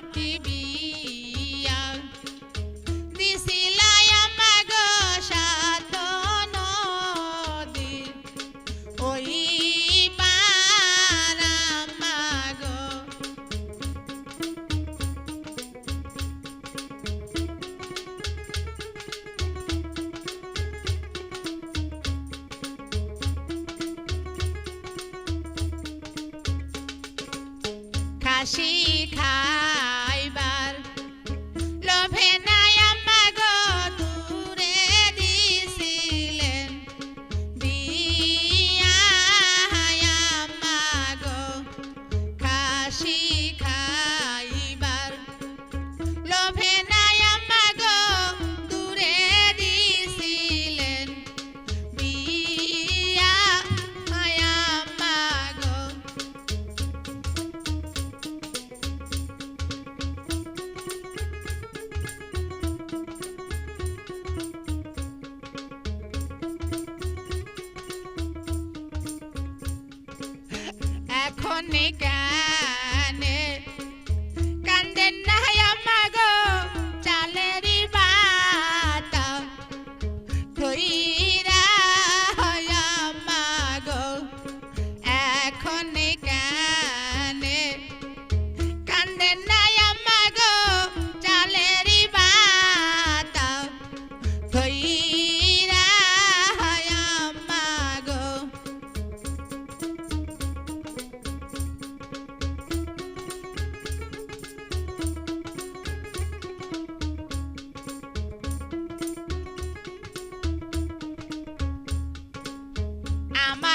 তোমাকে বিয়া দিছিলাই আমাগ সাত নদী ওই পারামাগ খাসি খা Connect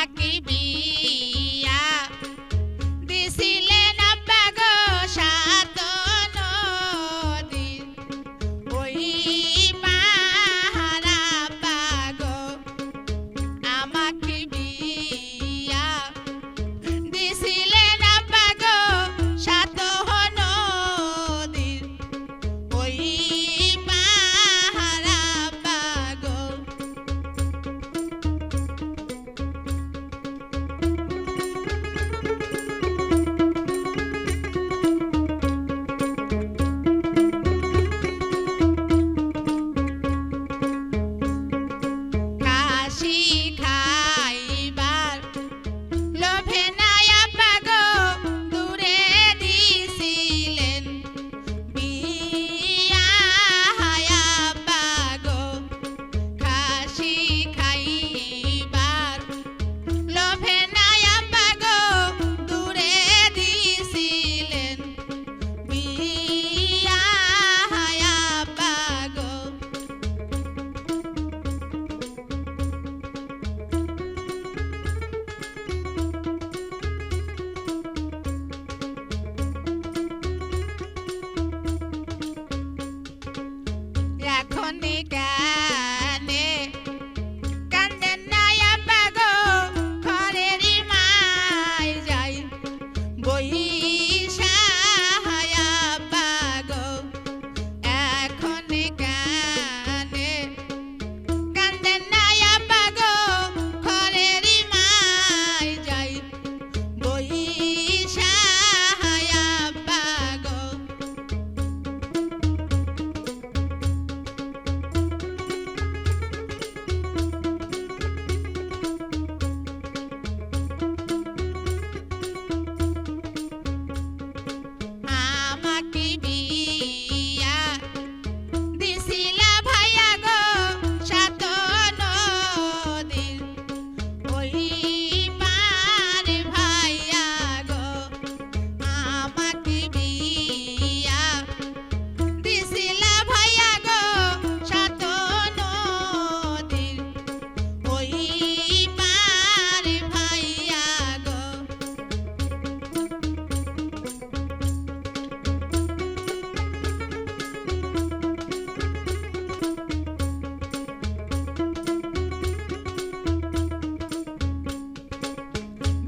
Lucky Bee.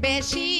peixe.